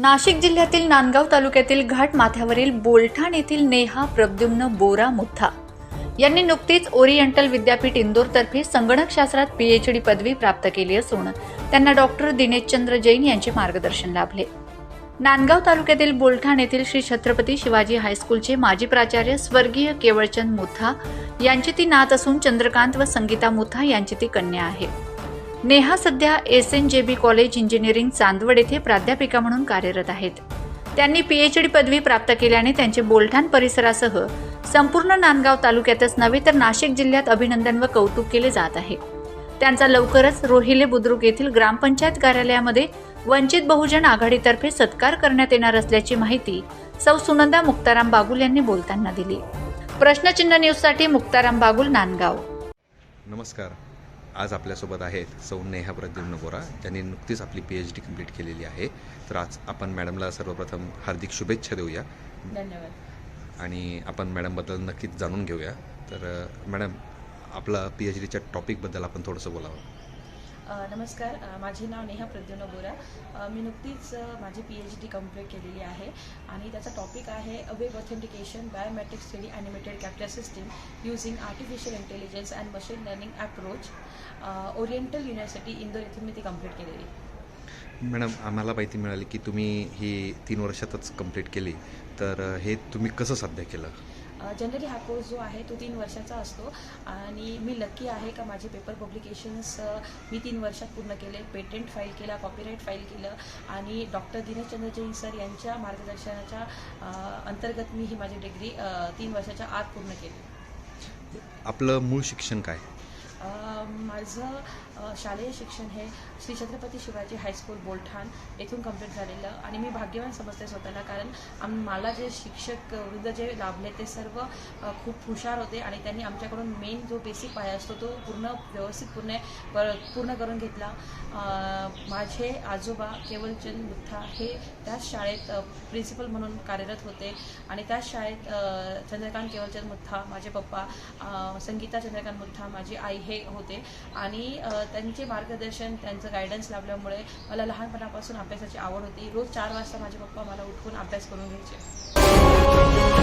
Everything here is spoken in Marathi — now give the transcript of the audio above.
नाशिक जिल्ह्यातील नांदगाव तालुक्यातील घाट माथ्यावरील बोलठाण येथील नेहा प्रद्युम्न बोरा मुथा यांनी नुकतीच ओरिएंटल विद्यापीठ इंदोरतर्फे संगणकशास्त्रात पीएचडी पदवी प्राप्त केली असून त्यांना डॉक्टर दिनेशचंद्र जैन यांचे मार्गदर्शन लाभले. नांदगाव तालुक्यातील बोलठाण येथील श्री छत्रपती शिवाजी हायस्कूलचे माजी प्राचार्य स्वर्गीय केवळचंद मुथा यांची ती नात असून चंद्रकांत व संगीता मुथा यांची ती कन्या आहे. नेहा सध्या एस एन जे बी कॉलेज इंजिनिअरिंग चांदवड येथे प्राध्यापिका म्हणून कार्यरत आहेत. त्यांनी पीएचडी पदवी प्राप्त केल्याने त्यांचे बोलठाण परिसरासह संपूर्ण नांदगाव तालुक्यातच नव्हे तर नाशिक जिल्ह्यात अभिनंदन व कौतुक केले जात आहे. त्यांचा लवकरच रोहिले बुद्रुक येथील ग्रामपंचायत कार्यालयामध्ये वंचित बहुजन आघाडीतर्फे सत्कार करण्यात येणार असल्याची माहिती सौ सुनंदा मुक्ताराम बागुल यांनी बोलताना दिली. प्रश्नचिन्ह न्यूजसाठी मुक्ताराम बागुल नांदगाव. नमस्कार. आज आपल्यासोबत आहेत सौ नेहा प्रद्युम्न बोरा ज्यांनी नुकतीच आपली पी एच डी कंप्लीट केलेली आहे. तर आज आपण मॅडमला सर्वप्रथम हार्दिक शुभेच्छा देऊया. धन्यवाद. आणि आपण मॅडमबद्दल नक्कीच जाणून घेऊया. तर मॅडम आपला पी एच डीच्या टॉपिकबद्दल आपण थोडंसं बोलावं. नमस्कार. माझे नाव नेहा प्रद्युम्न बोरा. मी नुकतीच माझी पी एच डी कंप्लीट केलेली आहे. आणि त्याचा टॉपिक आहे web authentication biometric study animated capture system using artificial intelligence and machine learning approach oriental university Indore येथून मी ती कंप्लीट केलेली. मॅडम आम्हाला माहिती मिळाली की तुम्ही ही तीन वर्षातच कंप्लीट केली. तर हे तुम्ही कसं साध्य केलं? जनरली हा कोर्स जो आहे तो तीन वर्षाचा असतो. आणि मी लक्की आहे का माझे पेपर पब्लिकेशन्स मी तीन वर्षात पूर्ण केले. पेटंट फाईल केला कॉपीराईट फाईल केलं. आणि डॉक्टर दिनेशचंद्र जैन सर यांच्या मार्गदर्शनाच्या अंतर्गत मी ही माझी डिग्री तीन वर्षाच्या आत पूर्ण केली. आपलं मूळ शिक्षण काय? माझं शालेय शिक्षण हे श्री छत्रपती शिवाजी हायस्कूल बोलठाण येथून कंप्लीट झालेलं आणि मी भाग्यवान समजते स्वतःला कारण आम मला जे शिक्षक वृद्ध जे लाभले ते सर्व खूप हुशार होते आणि त्यांनी आमच्याकडून मेन जो बेसिक पाया असतो तो पूर्ण व्यवस्थित पूर्ण पूर्ण करून घेतला. माझे आजोबा केवलचंद मुथा हे त्याच शाळेत प्रिन्सिपल म्हणून कार्यरत होते आणि त्याच शाळेत चंद्रकांत केवलचंद मुथा माझे पप्पा संगीता चंद्रकांत मुथा माझी आई हे होते आणि त्यांचे मार्गदर्शन त्यांचं गायडन्स लाभल्यामुळे मला लहानपणापासून अभ्यासाची आवड होती. रोज चार वाजता माझे पप्पा मला उठवून अभ्यास करून घ्यायचे.